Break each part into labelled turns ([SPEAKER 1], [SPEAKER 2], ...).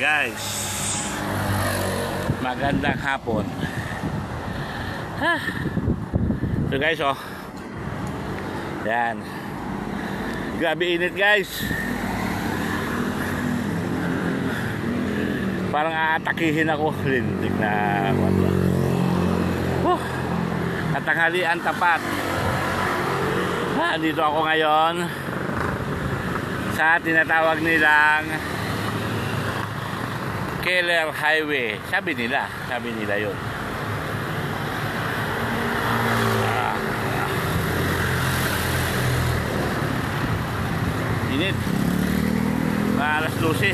[SPEAKER 1] Guys, magandang hapon. Ha. So guys, oh. Yan. Grabe init guys. Parang aatakihin ako. Lintik na. Huh. Katanghalian tapat. Ha, dito ako ngayon sa tinatawag nilang Keller Highway. Sabi nila, sabi nila yun. Ah. Init. Mga alas 12.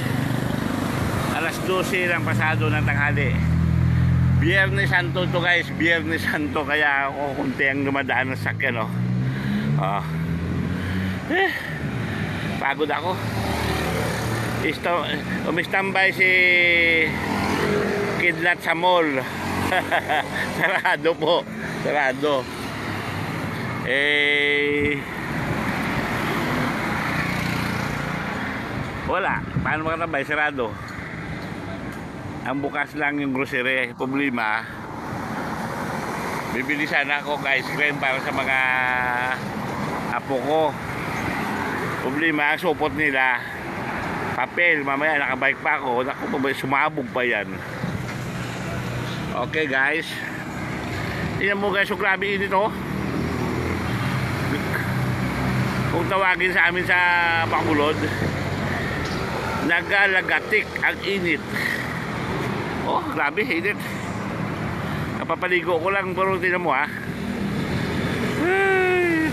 [SPEAKER 1] Alas 12 lang pasado ng tanghali. Biyernes Santo to guys, Biyernes Santo kaya ako kunti ang dumadaan ng sakyan oh. Ah. Eh, pagod ako. Isto, umistambay si Kidlat sa mall. Sarado po. Sarado. Eh, wala. Paano makatambay? Sarado. Ang bukas lang yung grocery. Problema, bibili sana ako ng ice cream para sa mga apo ko. Problema, supot nila, papel, mamaya nakabike pa ako, naku, sumabog pa yan. Okay guys. Tingnan mo guys, so grabe init oh. Kung tawagin sa amin sa Bacolod, nagalagatik ang init. Oh, grabe, init. Kapapaligo ko lang, pero tingnan mo ha. Ay.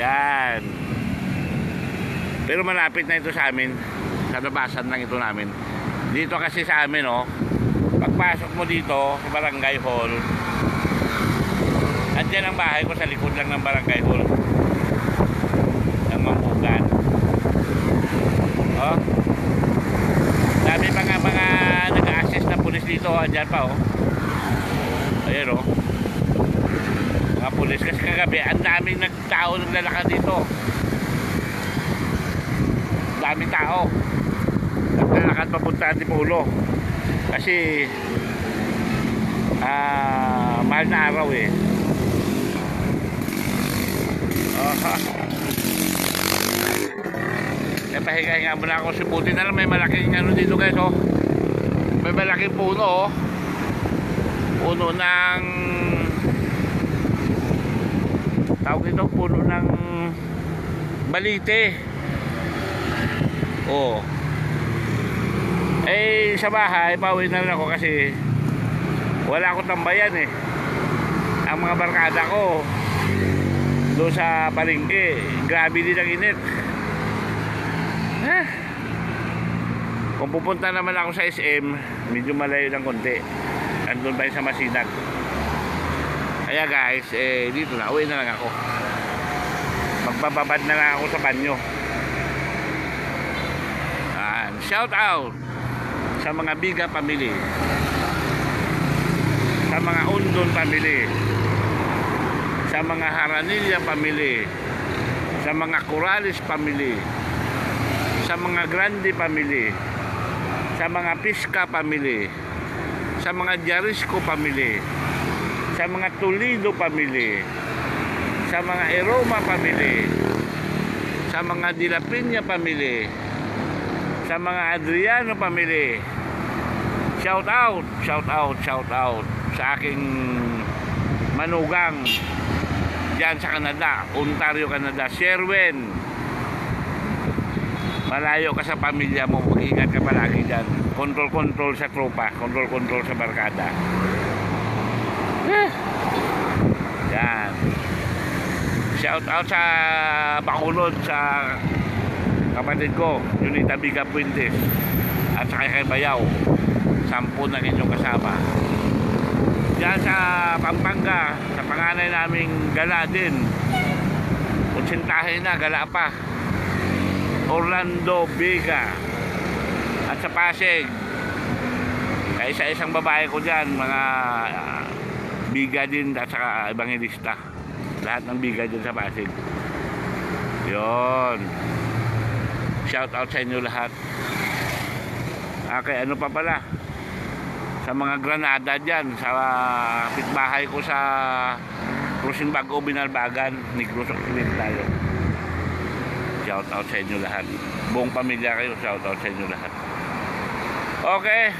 [SPEAKER 1] Yan. Pero malapit na ito sa amin. Sa labasan lang ito namin. Dito kasi sa amin, oh. Pagpasok mo dito sa barangay hall, andyan ang bahay ko sa likod lang ng barangay hall. Ng Mambugan. Oh. Dami nga mga nag-assist na pulis dito. Andyan pa, oh. Ayan, oh. Mga pulis. Kasi kagabi, ang daming nagtao naglalakad dito daming tao. Naglalakad papunta Antipolo kasi ah mahal na araw eh. Aha. Eh, pahinga-hinga muna ako si Putin na may malaking ano dito guys oh. May malaking puno oh. Puno ng tawag ito puno ng balite Oo. Eh, sa bahay, pauwi na rin ako kasi wala akong tambayan eh. Ang mga barkada ko doon sa palengke, grabe din ang init. Ah. Kung pupunta naman ako sa SM, medyo malayo ng konti. Andun pa sa Masinag. Kaya guys, eh, dito na, uwi na lang ako. Magbababad na lang ako sa banyo. Shout out sa mga Biga family. Sa mga Undon family. Sa mga Haranilla family. Sa mga Corales family. Sa mga Grande family. Sa mga Pisca family. Sa mga Jarisco family. Sa mga Toledo family. Sa mga Eroma family. Sa mga Dilapina family sa mga Adriano family. Shout out, shout out, shout out sa aking manugang diyan sa Canada, Ontario, Canada. Sherwin, malayo ka sa pamilya mo, mag-ingat ka palagi dyan. Control-control sa tropa, control-control sa barkada. Yan. Shout out sa Bacolod, sa kapatid ko, Junita Biga Puentes at saka kay Bayaw sampu ng inyong kasama. Diyan sa Pampanga sa panganay naming gala din. Kutsintahin na gala pa. Orlando Biga at sa Pasig kaya isa isang babae ko dyan mga uh, biga din at saka evangelista. Lahat ng biga dyan sa Pasig. Yon shout out sa inyo lahat Okay, ano pa pala? Sa mga granada dyan, sa pitbahay ko sa Cruising Bago, Binalbagan, Negros Occidental. Shout out sa inyo lahat. Buong pamilya kayo, shout out sa inyo lahat. Okay.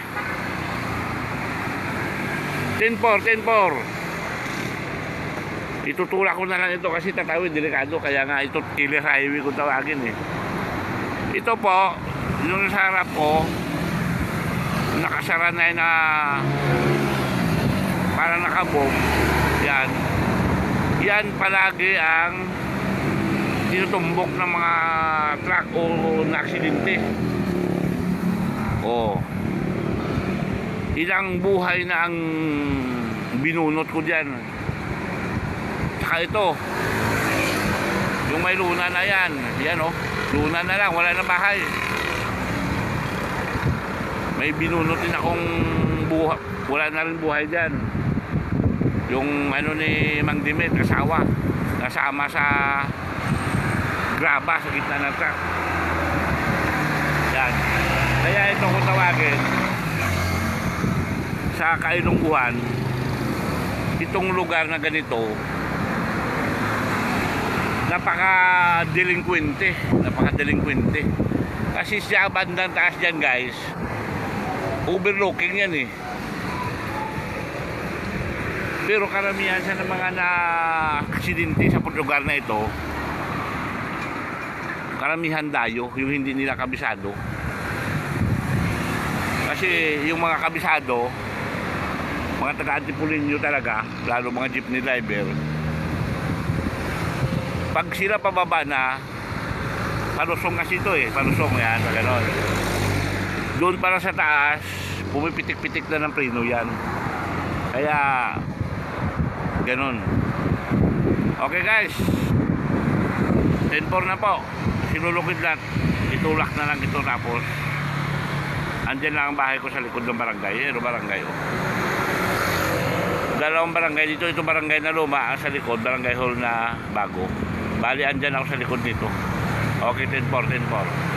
[SPEAKER 1] 10-4, 10-4. Itutulak ko na lang ito kasi tatawid, delikado. Kaya nga ito, killer highway ko tawagin eh. Ito po, yung sa harap ko, nakasara na na para nakabog. Yan. Yan palagi ang tinutumbok ng mga truck o na aksidente. Oh. Ilang buhay na ang binunot ko diyan. Saka ito. Yung may luna na yan. Yan oh. Luna na lang. Wala na bahay. May binunot din akong buhay. Wala na rin buhay dyan. Yung ano ni Mang Dimet, kasawa. Kasama sa graba sa gitna ng truck. Yan. Kaya ito kung tawagin sa kailungguan itong lugar na ganito napaka-delinquente. Napaka-delinquente. Kasi sa bandang taas dyan guys. Overlooking yan eh. Pero karamihan sa mga na aksidente sa lugar na ito karamihan dayo yung hindi nila kabisado. Kasi yung mga kabisado mga taga-antipulinyo talaga lalo mga jeepney driver pag sila pababa na palusong kasi ito eh palusong yan ganon. Doon para sa taas pumipitik-pitik na ng preno yan. Kaya ganon. Okay guys. 10-4 na po. Sinulukid lahat. Itulak na lang ito tapos andyan lang ang bahay ko sa likod ng barangay. Ano barangay oh. Dalawang barangay dito. Ito barangay na luma ang sa likod barangay hall na bago bali andyan ako sa likod nito. Okay 10-4 10-4